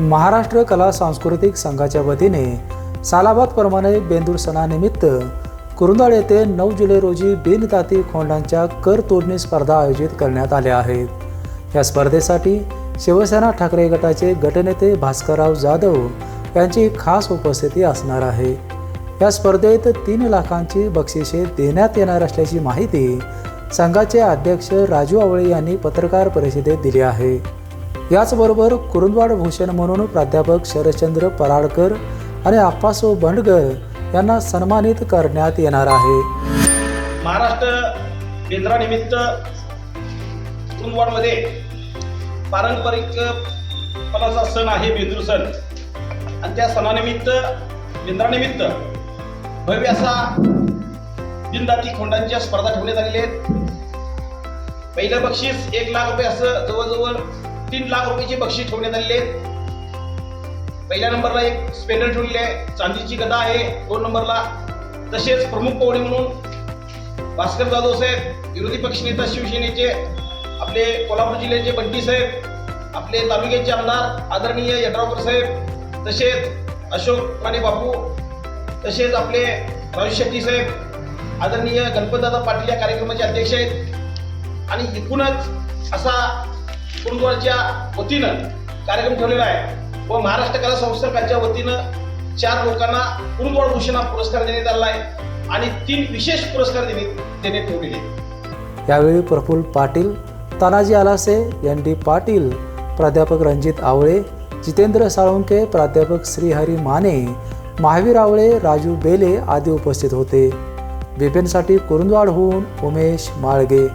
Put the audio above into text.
महाराष्ट्र कला सांस्कृतिक संघाच्या वतीने सालाबादप्रमाणे बेंदूर सणानिमित्त कुरुंदाळ येथे नऊ जुलै रोजी बिनताती खोंडांच्या कर तोडणी स्पर्धा आयोजित करण्यात आल्या आहेत. या स्पर्धेसाठी शिवसेना ठाकरे गटाचे गटनेते भास्करराव जाधव यांची खास उपस्थिती असणार आहे. या स्पर्धेत तीन लाखांची बक्षिसे देण्यात येणार असल्याची माहिती संघाचे अध्यक्ष राजू आवळे यांनी पत्रकार परिषदेत दिली आहे. याचबरोबर कुरुंदवाड भूषण म्हणून प्राध्यापक शरदचंद्र पराडकर आणि आप्पासो बंडगर यांना सन्मानित करण्यात येणार आहे. महाराष्ट्र केंद्रानिमित्त कुरुंदवाडमध्ये पारंपरिक पणाचा सण आहे बेंद्रू सण. आणि त्या सणानिमित्त केंद्रानिमित्त भव्य असा बिनदाती खोंडांच्या स्पर्धा ठेवण्यात आलेल्या आहेत. पहिलं बक्षीस एक लाख रुपये असं जवळजवळ तीन लाख रुपयाची बक्षीस ठेवण्यात आलेली आहेत. पहिल्या नंबरला एक स्पेंडर ठेवलेली आहे. चांदीची गदा आहे. दोन नंबरला तसेच प्रमुख पाहुणे म्हणून भास्कर जाधव साहेब विरोधी पक्षनेता शिवसेनेचे आपले कोल्हापूर जिल्ह्याचे बंटी साहेब आपले तालुक्याचे आमदार आदरणीय यड्रावकर साहेब तसेच अशोक राणे बापू तसेच आपले राजू शेट्टी साहेब आदरणीय गणपतदादा पाटील या कार्यक्रमाचे अध्यक्ष आहेत. आणि एकूणच असा कुरुंदवाडच्या वतीनं कार्यक्रम ठेवलेला आहे. व महाराष्ट्र कला संस्थाकाच्या वतीनं चार लोकांना कुरुंदवाड भूषण हा पुरस्कार देण्यात आला आहे आणि तीन विशेष पुरस्कार देण्यात देण्यात ठेवलेले आहेत. यावेळी प्रफुल्ल पाटील तानाजी आलासे एन डी पाटील प्राध्यापक रणजित आवळे जितेंद्र साळुंके प्राध्यापक श्रीहरी माने महावीर आवळे राजू बेले आदी उपस्थित होते. बिपिनसाठी कुरुंदवाडहून उमेश माळगे.